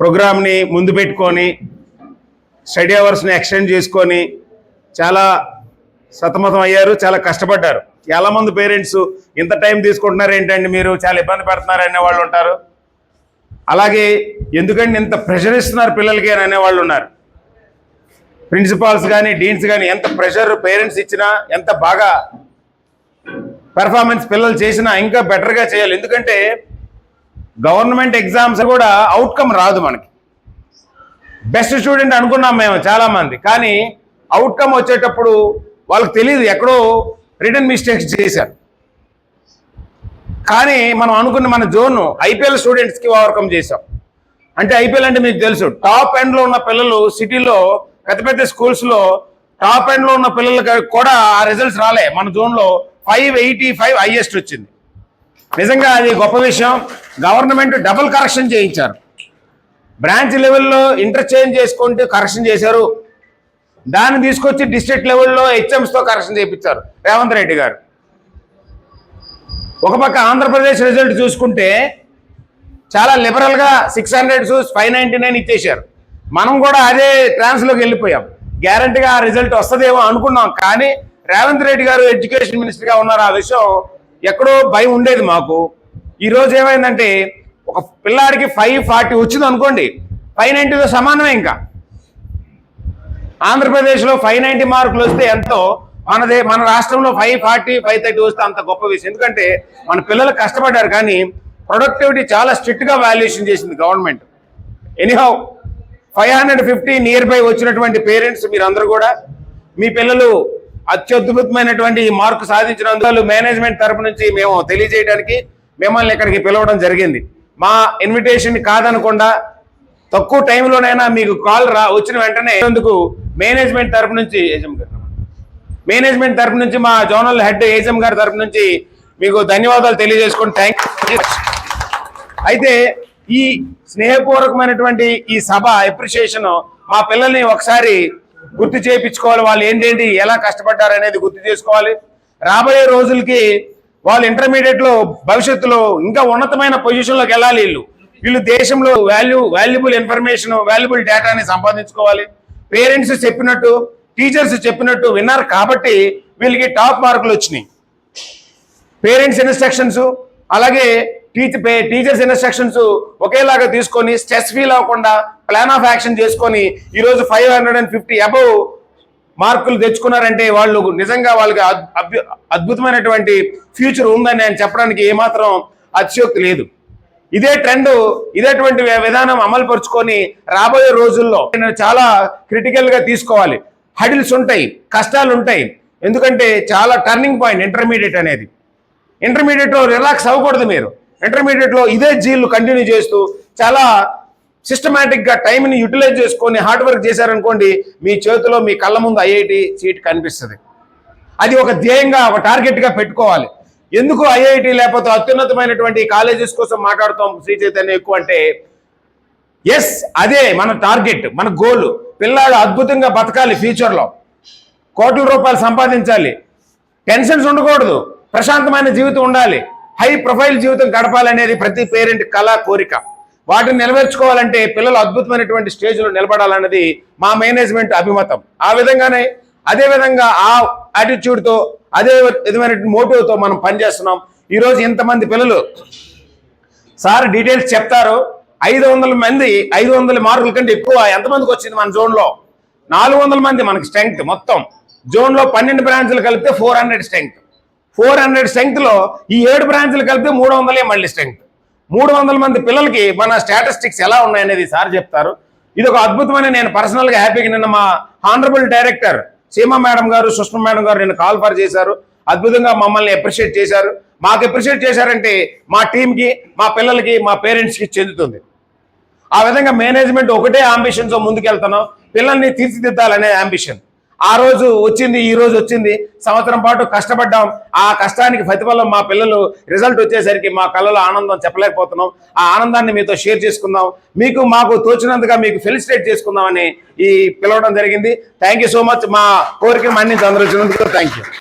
ప్రోగ్రామ్ని ముందు పెట్టుకొని స్టడీ అవర్స్ని ఎక్స్టెండ్ చేసుకొని చాలా సతమతం అయ్యారు చాలా కష్టపడ్డారు. చాలామంది పేరెంట్స్ ఇంత టైం తీసుకుంటున్నారు ఏంటండి మీరు చాలా ఇబ్బంది పడుతున్నారు అనే వాళ్ళు ఉంటారు. అలాగే ఎందుకంటే ఇంత ప్రెషర్ ఇస్తున్నారు పిల్లలకి అని అనేవాళ్ళు ఉన్నారు. ప్రిన్సిపాల్స్ కానీ డీన్స్ కానీ ఎంత ప్రెషర్ పేరెంట్స్ ఇచ్చినా ఎంత బాగా పెర్ఫార్మెన్స్ పిల్లలు చేసినా ఇంకా బెటర్గా చేయాలి. ఎందుకంటే గవర్నమెంట్ ఎగ్జామ్స్ కూడా అవుట్కమ్ రాదు మనకి. బెస్ట్ స్టూడెంట్ అనుకున్నాం మేము చాలామంది కానీ అవుట్కమ్ వచ్చేటప్పుడు వాళ్ళకి తెలియదు ఎక్కడో రిటర్న్ మిస్టేక్స్ చేశారు. కానీ మనం అనుకున్న మన జోన్ ఐపీఎల్ స్టూడెంట్స్కి ఓవర్కమ్ చేసాం అంటే ఐపీఎల్ అంటే మీకు తెలుసు టాప్ ఎండ్లో ఉన్న పిల్లలు సిటీలో పెద్ద పెద్ద స్కూల్స్లో టాప్ ఎండ్లో ఉన్న పిల్లలకి కూడా ఆ రిజల్ట్స్ రాలే. మన జోన్లో ఫైవ్ ఎయిటీ ఫైవ్ హైయెస్ట్ వచ్చింది. నిజంగా అది గొప్ప విషయం. గవర్నమెంట్ డబుల్ కరెక్షన్ చేయించారు. బ్రాంచ్ లెవెల్లో ఇంటర్చేంజ్ చేసుకుంటూ కరెక్షన్ చేశారు. దాన్ని తీసుకొచ్చి డిస్ట్రిక్ట్ లెవెల్లో హెచ్ఎంస్తో కరెక్షన్ చేయించారు. రేవంత్ రెడ్డి గారు. ఒక పక్క ఆంధ్రప్రదేశ్ రిజల్ట్ చూసుకుంటే చాలా లిబరల్గా six hundred five ninety nine ఇచ్చేశారు. మనం కూడా అదే ట్రాన్స్లోకి వెళ్ళిపోయాం. గ్యారంటీగా ఆ రిజల్ట్ వస్తుందేమో అనుకున్నాం. కానీ రేవంత్ రెడ్డి గారు ఎడ్యుకేషన్ మినిస్టర్గా ఉన్నారు. ఆ విషయం ఎక్కడో భయం ఉండేది మాకు. ఈరోజు ఏమైందంటే ఒక పిల్లాడికి ఫైవ్ ఫార్టీ వచ్చింది అనుకోండి ఫైవ్ నైంటీతో సమానమే ఇంకా. ఆంధ్రప్రదేశ్లో ఫైవ్ నైంటీ మార్కులు వస్తే ఎంతో మనదే మన రాష్ట్రంలో ఫైవ్ ఫార్టీ ఫైవ్ థర్టీ వస్తే అంత గొప్ప విషయం. ఎందుకంటే మన పిల్లలు కష్టపడ్డారు కానీ ప్రొడక్టివిటీ చాలా స్ట్రిక్ట్గా వాల్యుయేషన్ చేసింది government anyhow five hundred fifty near by వచ్చినటువంటి పేరెంట్స్ మీరందరూ కూడా మీ పిల్లలు అత్యద్భుతమైనటువంటి ఈ మార్కు సాధించినందుకు మేనేజ్మెంట్ తరపు నుంచి మేము తెలియజేయడానికి మిమ్మల్ని ఇక్కడికి పిలవడం జరిగింది. మా ఇన్విటేషన్ కాదనకుండా తక్కువ టైంలోనైనా మీకు కాల్ రా వచ్చిన వెంటనే అందుకు మేనేజ్మెంట్ తరపు నుంచి ఏజం గారు మేనేజ్మెంట్ తరపు నుంచి మా జోనల్ హెడ్ ఏజం గారి తరపు నుంచి మీకు ధన్యవాదాలు తెలియజేసుకుని థ్యాంక్ అయితే ఈ స్నేహపూర్వకమైనటువంటి ఈ సభ అప్రిషియేషన్ మా పిల్లల్ని ఒకసారి గుర్తు చేయించుకోవాలి వాళ్ళు ఏంటేంటి ఎలా కష్టపడ్డారు అనేది గుర్తు చేసుకోవాలి. రాబోయే రోజులకి వాళ్ళు ఇంటర్మీడియట్లో భవిష్యత్తులో ఇంకా ఉన్నతమైన పొజిషన్లోకి వెళ్ళాలి వీళ్ళు. వీళ్ళు దేశంలో వాల్యూ వాల్యుబుల్ ఇన్ఫర్మేషన్ వాల్యుబుల్ డేటాని సంపాదించుకోవాలి. పేరెంట్స్ చెప్పినట్టు టీచర్స్ చెప్పినట్టు విన్నారు కాబట్టి వీళ్ళకి టాప్ మార్కులు వచ్చినాయి. పేరెంట్స్ ఇన్స్ట్రక్షన్స్ అలాగే టీచర్ టీచర్స్ ఇన్స్ట్రక్షన్స్ ఒకేలాగా తీసుకొని స్ట్రెస్ ఫీల్ అవ్వకుండా ప్లాన్ ఆఫ్ యాక్షన్ చేసుకొని ఈరోజు five hundred and fifty above మార్కులు తెచ్చుకున్నారంటే వాళ్ళు నిజంగా వాళ్ళకి అద్- అద్భుతమైనటువంటి ఫ్యూచర్ ఉందని నేను చెప్పడానికి ఏమాత్రం అతిశయోక్తి లేదు. ఇదే ట్రెండ్ ఇదేటువంటి విధానం అమలు పరుచుకొని రాబోయే రోజుల్లో నేను చాలా క్రిటికల్గా తీసుకోవాలి. హడిల్స్ ఉంటాయి కష్టాలు ఉంటాయి. ఎందుకంటే చాలా టర్నింగ్ పాయింట్ ఇంటర్మీడియట్ అనేది. ఇంటర్మీడియట్లో రిలాక్స్ అవ్వకూడదు మీరు. ఇంటర్మీడియట్లో ఇదే జీలు కంటిన్యూ చేస్తూ చాలా సిస్టమేటిక్గా టైంని యూటిలైజ్ చేసుకొని హార్డ్ వర్క్ చేశారనుకోండి మీ చేతిలో మీ కళ్ళ ముందు ఐఐటి సీట్ కనిపిస్తుంది. అది ఒక ధ్యేయంగా ఒక టార్గెట్గా పెట్టుకోవాలి. ఎందుకు ఐఐటి లేకపోతే అత్యున్నతమైనటువంటి కాలేజెస్ కోసం మాట్లాడుతాం శ్రీ చైతన్య ఎక్కువ అంటే ఎస్ అదే మన టార్గెట్ మన గోల్ పిల్లాడు అద్భుతంగా బతకాలి ఫ్యూచర్లో కోట్ల రూపాయలు సంపాదించాలి. టెన్షన్స్ ఉండకూడదు. ప్రశాంతమైన జీవితం ఉండాలి. హై ప్రొఫైల్ జీవితం గడపాలనేది ప్రతి పేరెంట్ కళ కోరిక. వాటిని నెరవేర్చుకోవాలంటే పిల్లలు అద్భుతమైనటువంటి స్టేజ్లో నిలబడాలన్నది మా మేనేజ్మెంట్ అభిమతం. ఆ విధంగానే అదే విధంగా ఆ యాటిట్యూడ్తో అదే విధమైనటువంటి మోటివ్తో మనం పనిచేస్తున్నాం. ఈరోజు ఇంతమంది పిల్లలు సార్ డీటెయిల్స్ చెప్తారు. ఐదు వందల మంది ఐదు వందల మార్కుల కంటే ఎక్కువ ఎంతమందికి వచ్చింది మన జోన్లో? నాలుగు వందల మంది మనకి స్ట్రెంగ్త్ మొత్తం. జోన్లో పన్నెండు బ్రాంచ్లు కలిపితే four hundred strength. Four hundred స్ట్రెంగ్త్లో ఈ ఏడు బ్రాంచ్లు కలిపితే మూడు వందలే మళ్ళీ స్ట్రెంగ్త్. మూడు వందల మంది పిల్లలకి మన స్టాటిస్టిక్స్ ఎలా ఉన్నాయనేది సార్ చెప్తారు. ఇది ఒక అద్భుతమైన నేను పర్సనల్గా హ్యాపీగా నిన్న మా హానరబుల్ డైరెక్టర్ సీమా మేడం గారు సుష్మా మేడం గారు నేను కాల్ ఫర్ చేశారు. అద్భుతంగా మమ్మల్ని అప్రిషియేట్ చేశారు. మాకు అప్రిషియేట్ చేశారంటే మా టీంకి మా పిల్లలకి మా పేరెంట్స్కి చెందుతుంది. ఆ విధంగా మేనేజ్మెంట్ ఒకటే అంబిషన్తో ముందుకెళ్తున్నాం. పిల్లల్ని తీర్చిదిద్దాలనే అంబిషన్ ఆ రోజు వచ్చింది ఈ రోజు వచ్చింది. సంవత్సరం పాటు కష్టపడ్డాం. ఆ కష్టానికి ప్రతిఫలం మా పిల్లలు రిజల్ట్ వచ్చేసరికి మా కళ్ళలో ఆనందం చెప్పలేకపోతున్నాం. ఆ ఆనందాన్ని మీతో షేర్ చేసుకుందాం. మీకు మాకు తోచినందుగా మీకు ఫెలిసిటేట్ చేసుకుందామని ఈ పిలవడం జరిగింది. థ్యాంక్ సో మచ్ మా కోరికను మన్నించి అందరూ వచ్చినందుకు థ్యాంక్ యూ